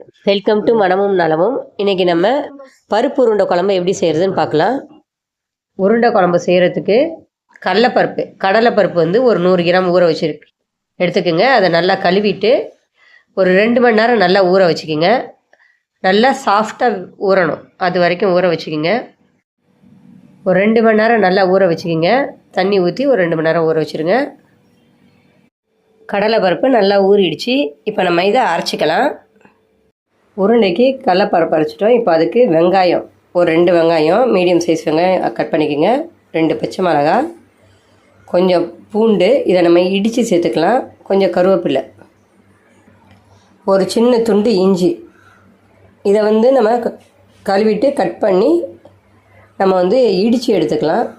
Welcome to மனமும் நலமும் இன்றைக்கி நம்ம பருப்பு உருண்டை குழம்பு எப்படி செய்கிறதுன்னு பார்க்கலாம். உருண்டை குழம்பு செய்கிறதுக்கு கடலைப்பருப்பு. கடலைப்பருப்பு வந்து ஒரு நூறு கிராம் ஊற வச்சுருக்கு. எடுத்துக்கோங்க. அதை நல்லா கழுவிட்டு ஒரு ரெண்டு மணி நேரம் நல்லா ஊற வச்சுக்கோங்க. நல்லா சாஃப்டாக ஊறணும். அது வரைக்கும் ஊற வச்சுக்கோங்க. ஒரு ரெண்டு மணி நேரம் நல்லா ஊற வச்சுக்கோங்க. தண்ணி ஊற்றி ஒரு ரெண்டு மணி நேரம் ஊற வச்சுருங்க. கடலைப்பருப்பு நல்லா ஊறிடுச்சு. இப்போ நம்ம இதை அரைச்சிக்கலாம். உருண்டைக்கு கடலைப்பருப்பு அரைச்சிட்டோம் இப்போ அதுக்கு வெங்காயம். ஒரு ரெண்டு வெங்காயம் மீடியம் சைஸ் வெங்காயம் கட் பண்ணிக்கோங்க. ரெண்டு பச்சை மிளகாய் கொஞ்சம் பூண்டு. இதை நம்ம இடித்து சேர்த்துக்கலாம். கொஞ்சம் கருவேப்பிலை. ஒரு சின்ன துண்டு இஞ்சி. இதை வந்து நம்ம க- கழுவிட்டு கட் பண்ணி நம்ம வந்து இடித்து எடுத்துக்கலாம்.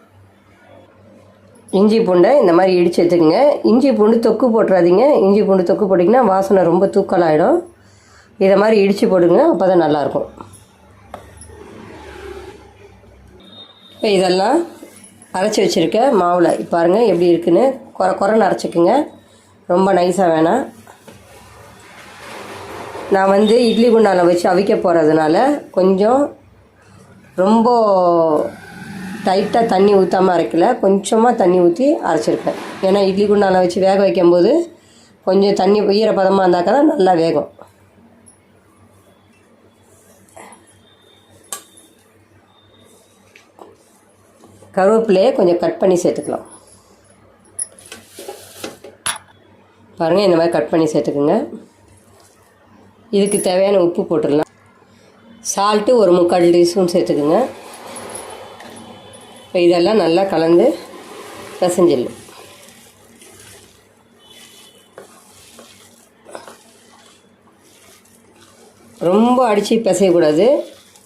இஞ்சி பூண்டை இந்த மாதிரி இடித்து எடுத்துக்கோங்க. இஞ்சி பூண்டு தொக்கு போட்டுறாதீங்க. இஞ்சி பூண்டு தொக்கு போட்டிங்கன்னா வாசனை ரொம்ப தூக்கலாகிடும் இதை மாதிரி இடித்து போடுங்க அப்போ தான் நல்லாயிருக்கும். இப்போ இதெல்லாம் அரைச்சி வச்சுருக்க மாவில். பாருங்கள் எப்படி இருக்குன்னு. குறை குறைன்னு அரைச்சிக்குங்க. ரொம்ப நைஸாக வேணாம். நான் வந்து இட்லி குண்டால வச்சு அவிக்க போகிறதுனால கொஞ்சம் ரொம்ப டைட்டாக தண்ணி ஊற்றாமல் அரைக்கல. கொஞ்சமாக தண்ணி ஊற்றி அரைச்சிருப்பேன். ஏன்னா இட்லி குண்டால வச்சு வேக வைக்கும்போது கொஞ்சம் தண்ணி ஈரப்பதமாக இருந்தாக்கா தான் நல்லா வேகும். கருவேப்பிலையை கொஞ்சம் கட் பண்ணி சேர்த்துக்கலாம். பாருங்கள் இந்த மாதிரி கட் பண்ணி சேர்த்துக்குங்க. இதுக்கு தேவையான உப்பு போட்டுடலாம். சால்ட்டு ஒரு முக்கால் டீஸ்பூன் சேர்த்துக்குங்க. இப்போ இதெல்லாம் நல்லா கலந்து பிசைஞ்சிடலாம். ரொம்ப அடித்து பிசையக்கூடாது.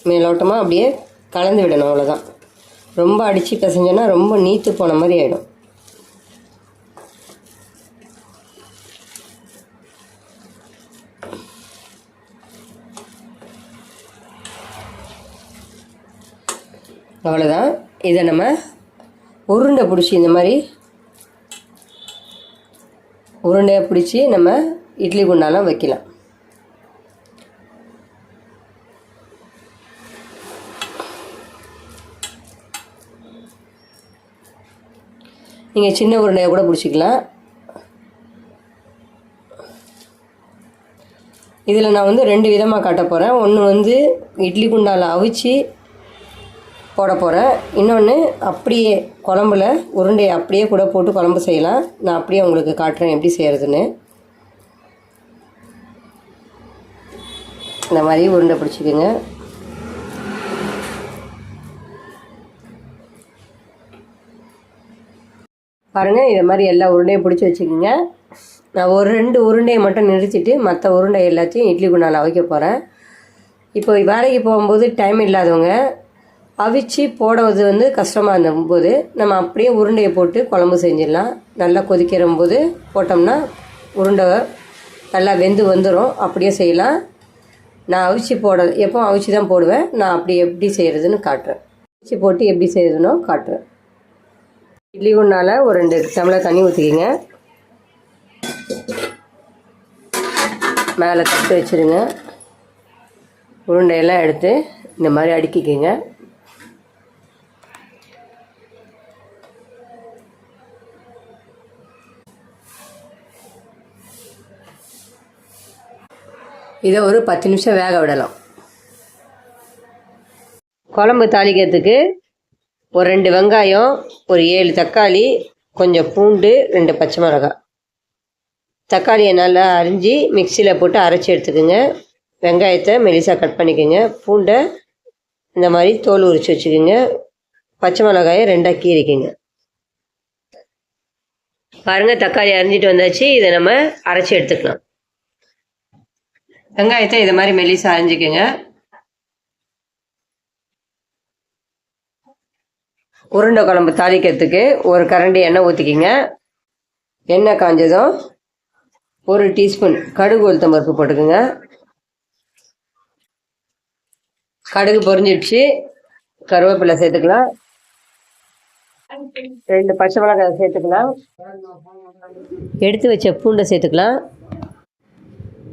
மேலோட்டமாக அப்படியே கலந்து விடணும் அவ்வளோதான் ரொம்ப அடித்து பிசைஞ்சோன்னா ரொம்ப நீத்து போன மாதிரி ஆகிடும் அவ்வளோதான் இதை நம்ம உருண்டை பிடிச்சி இந்த மாதிரி உருண்டையாக பிடிச்சி நம்ம இட்லி குண்டாலாம் வைக்கலாம். நீங்கள் சின்ன உருண்டையை கூட பிடிச்சிக்கலாம். இதில் நான் வந்து ரெண்டு விதமாக காட்ட போகிறேன் ஒன்று வந்து இட்லி குண்டாவில் அவிச்சு போட போகிறேன் இன்னொன்று அப்படியே குழம்புல உருண்டையை அப்படியே கூட போட்டு குழம்பு செய்யலாம். நான் அப்படியே உங்களுக்கு காட்டுறேன் எப்படி செய்கிறதுன்னு இந்த மாதிரி உருண்டை பிடிச்சிக்கோங்க. பாருங்கள் இதை மாதிரி எல்லா உருண்டையும் பிடிச்சி வச்சுக்கோங்க. நான் ஒரு ரெண்டு உருண்டையை மட்டும் நிறுத்திட்டு மற்ற உருண்டை எல்லாத்தையும் இட்லி குண்டாவில் அவிக்க போகிறேன் இப்போ வேலைக்கு போகும்போது டைம் இல்லாதவங்க அவிச்சு போடுறது வந்து கஷ்டமாக இருந்தபோது நம்ம அப்படியே உருண்டையை போட்டு குழம்பு செஞ்சிடலாம். நல்லா கொதிக்கிற போது போட்டோம்னா உருண்டை நல்லா வெந்து வந்துடும் அப்படியே செய்யலாம். நான் அவிச்சு போட எப்போ அவிச்சு தான் போடுவேன். நான் அப்படி எப்படி செய்கிறதுன்னு காட்டுறேன். அவிச்சு போட்டு எப்படி செய்கிறதுனோ காட்டுறேன். இட்லி குண்டால் ஒரு ரெண்டு டம்ளர் தண்ணி ஊற்றிக்கிங்க மேலே தட்டு வச்சுருங்க. உருண்டையெல்லாம் எடுத்து இந்த மாதிரி அடுக்கிக்கிங்க. இதை ஒரு பத்து நிமிஷம் வேக விடலாம். குழம்பு தாளிக்கிறதுக்கு ஒரு ரெண்டு வெங்காயம் ஒரு ஏழு தக்காளி கொஞ்சம் பூண்டு ரெண்டு பச்சை மிளகாய். தக்காளியை நல்லா அரிஞ்சு மிக்சியில் போட்டு அரைச்சி எடுத்துக்கோங்க. வெங்காயத்தை மெலிசாக கட் பண்ணிக்கோங்க. பூண்டை இந்த மாதிரி தோல் உரித்து வச்சுக்கோங்க. பச்சை மிளகாயை ரெண்டாக கீறிக்கோங்க. பாருங்கள் தக்காளி அரிஞ்சிட்டு வந்தாச்சு. இதை நம்ம அரைச்சி எடுத்துக்கலாம். வெங்காயத்தை இதை மாதிரி மெலிசாக அரிஞ்சிக்கோங்க. உருண்டை குழம்பு தாளிக்கிறதுக்கு ஒரு கரண்டி எண்ணெய் ஊற்றிக்கிங்க எண்ணெய் காஞ்சதும் ஒரு டீஸ்பூன் கடுகு உளுத்தம் பருப்பு போட்டுக்குங்க. கடுகு பொரிஞ்சிடுச்சு. கருவேப்பிலை சேர்த்துக்கலாம். ரெண்டு பச்சை மிளகாய் சேர்த்துக்கலாம். எடுத்து வச்ச பூண்டை சேர்த்துக்கலாம்.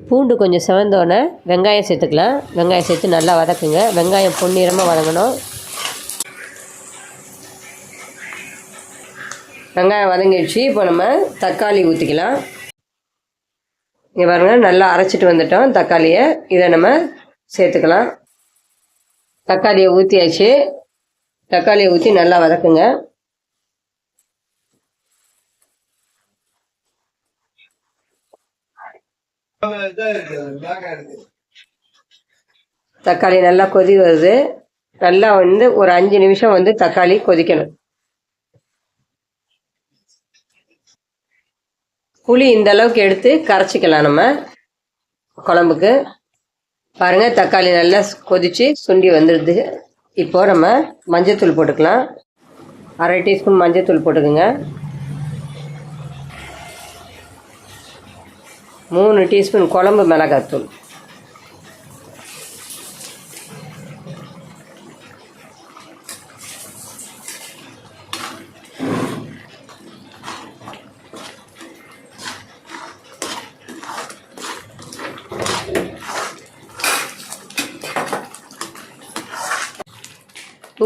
பூண்டு கொஞ்சம் செவந்தோடனே வெங்காயம் சேர்த்துக்கலாம். வெங்காயம் சேர்த்து நல்லா வதக்குங்க. வெங்காயம் பொன்னிறமாக வதங்கணும். வெங்காயம் வதங்கிடுச்சு. இப்போ நம்ம தக்காளி ஊற்றிக்கலாம் இங்கே பாருங்கள் நல்லா அரைச்சிட்டு வந்துட்டோம் தக்காளியை. இதை நம்ம சேர்த்துக்கலாம். தக்காளியை ஊற்றியாச்சு தக்காளியை ஊற்றி நல்லா வதக்குங்க. தக்காளி நல்லா கொதி வருது. நல்லா வந்து ஒரு அஞ்சு நிமிஷம் வந்து தக்காளி கொதிக்கணும். புளி இந்த அளவுக்கு எடுத்து கரைச்சிக்கலாம் நம்ம. குழம்புக்கு. பாருங்க தக்காளி நல்லா கொதிச்சு சுண்டி வந்துடுது. இப்போ நம்ம மஞ்சத்தூள் போட்டுக்கலாம். அரை டீஸ்பூன் மஞ்சத்தூள் போட்டுக்கோங்க. மூணு டீஸ்பூன் குழம்பு மிளகாத்தூள்.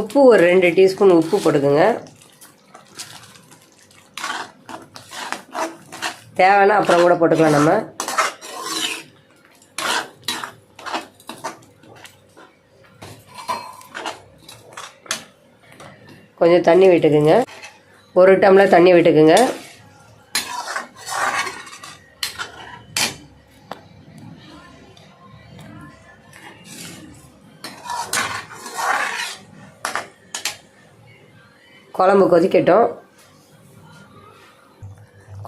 உப்பு ஒரு ரெண்டு டீஸ்பூன் உப்பு போட்டுக்குங்க. தேவைன்னா அப்புறம் கூட போட்டுக்கலாம் நம்ம. கொஞ்சம் தண்ணி விட்டுக்குங்க. ஒரு டம்ளர் தண்ணி விட்டுக்குங்க. குழம்பு கொதிக்கட்டும்.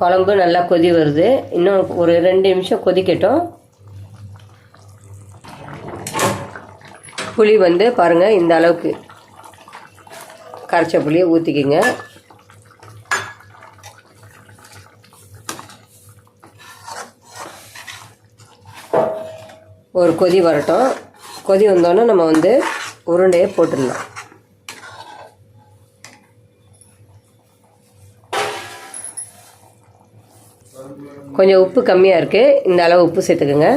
குழம்பு நல்லா கொதி வருது. இன்னும் ஒரு ரெண்டு நிமிஷம் கொதிக்கட்டும். புளி வந்து பாருங்கள் இந்த அளவுக்கு. கரைச்ச புளியை ஊற்றிக்கிங்க ஒரு கொதி வரட்டும். கொதி வந்தோன்னே நம்ம வந்து உருண்டையை போட்டுடலாம். கொஞ்சம் உப்பு கம்மியாக இருக்குது இந்த அளவு உப்பு சேர்த்துக்குங்க.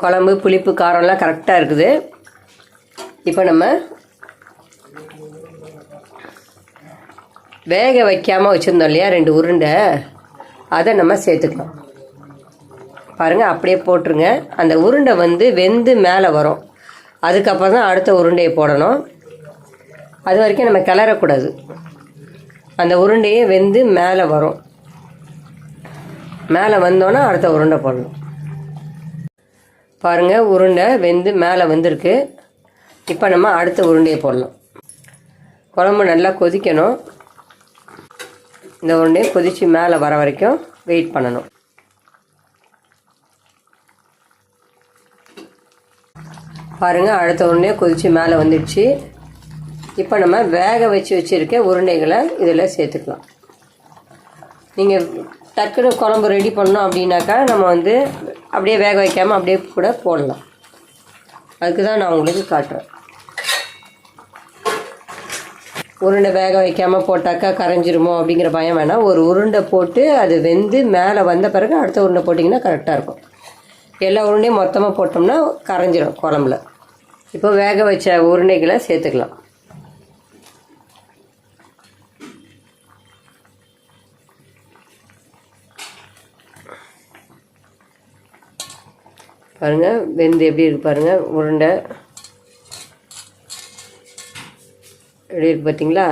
குழம்பு புளிப்பு காரம்லாம் கரெக்டாக இருக்குது. இப்போ நம்ம வேக வைக்காமல் வச்சுருந்தோம் இல்லையா ரெண்டு உருண்டை. அதை நம்ம சேர்த்துக்கலாம் பாருங்கள் அப்படியே போட்டுருங்க. அந்த உருண்டை வந்து வெந்து மேலே வரும். அதுக்கப்புறம் தான் அடுத்த உருண்டையை போடணும். அது வரைக்கும் நம்ம கிளறக்கூடாது. அந்த உருண்டையே வெந்து மேலே வரும். மேலே வந்தோன்னா அடுத்த உருண்டை போடணும். பாருங்கள் உருண்டை வெந்து மேலே வந்திருக்கு. இப்போ நம்ம அடுத்த உருண்டையை போடலாம். குழம்பு நல்லா கொதிக்கணும். இந்த உருண்டையை கொதித்து மேலே வர வரைக்கும் வெயிட் பண்ணணும். பாருங்கள் அடுத்த உடனே கொதித்து மேலே வந்துடுச்சு. இப்போ நம்ம வேக வச்சு வச்சுருக்க உருண்டைகளை இதில் சேர்த்துக்கலாம். நீங்கள் டக்குனு குழம்பு ரெடி பண்ணோம் அப்படின்னாக்கா நம்ம வந்து அப்படியே வேக வைக்காமல் அப்படியே கூட போடலாம். அதுக்கு தான் நான் உங்களுக்கு காட்டுறேன். உருண்டை வேக வைக்காமல் போட்டாக்கா கரைஞ்சிருமோ அப்படிங்கிற பயம் வேணாம். ஒரு உருண்டை போட்டு அது வெந்து மேலே வந்த பிறகு அடுத்த உருண்டை போட்டிங்கன்னா கரெக்டாக இருக்கும். எல்லா உருண்டையும் மொத்தமாக போட்டோம்னா கரைஞ்சிரும் குழம்புல. இப்போ வேக வச்ச உருண்டைகளை சேர்த்துக்கலாம். பாருங்கள் வெந்து எப்படி இருக்கு பாருங்கள் உருண்டை. எப்படி இருக்கு பார்த்தீங்களா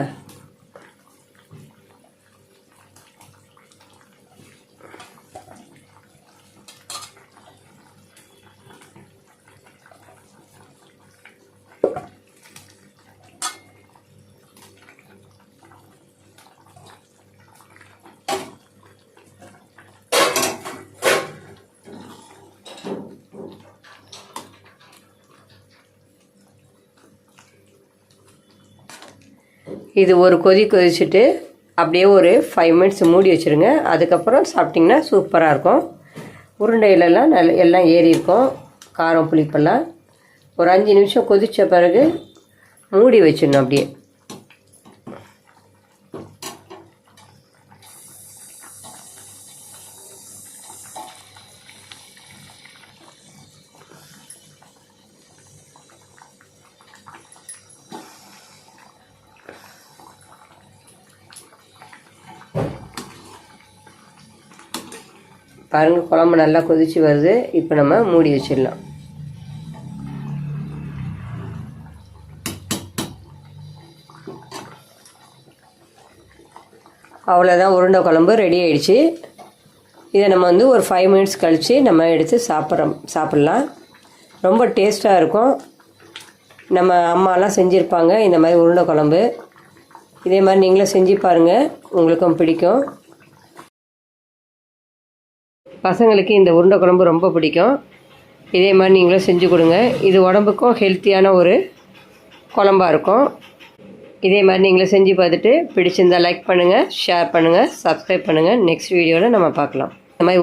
இது ஒரு கொதி கொதிச்சுட்டு அப்படியே ஒரு ஃபைவ் மினிட்ஸ் மூடி வச்சுருங்க. அதுக்கப்புறம் சாப்பிட்டிங்கன்னா சூப்பராக இருக்கும். உருண்டையிலலாம் நல்ல எல்லாம் ஏறி இருக்கும். காரம் புளிப்பெல்லாம். ஒரு அஞ்சு நிமிஷம் கொதித்த பிறகு மூடி வச்சிடணும் அப்படியே. பாருங்கள் குழம்பு நல்லா கொதிச்சு வருது. இப்போ நம்ம மூடி வச்சிடலாம். அவ்வளோதான் உருண்டை குழம்பு ரெடி ஆயிடுச்சு. இதை நம்ம வந்து ஒரு ஃபைவ் மினிட்ஸ் கழித்து நம்ம எடுத்து சாப்பிட்றோம் சாப்பிட்லாம். ரொம்ப டேஸ்ட்டாக இருக்கும். நம்ம அம்மாலாம் செஞ்சுருப்பாங்க இந்த மாதிரி உருண்டை குழம்பு. இதே மாதிரி நீங்களும் செஞ்சு பாருங்கள் உங்களுக்கும் பிடிக்கும். பசங்களுக்கு இந்த உருண்டை குழம்பு ரொம்ப பிடிக்கும். இதே மாதிரி நீங்களும் செஞ்சு கொடுங்க. இது உடம்புக்கும் ஹெல்த்தியான ஒரு குழம்பா இருக்கும். இதே மாதிரி நீங்களும் செஞ்சு பார்த்துட்டு பிடிச்சிருந்தா லைக் பண்ணுங்கள் ஷேர் பண்ணுங்கள் சப்ஸ்கிரைப் பண்ணுங்கள் நெக்ஸ்ட் வீடியோவில் நம்ம பார்க்கலாம்.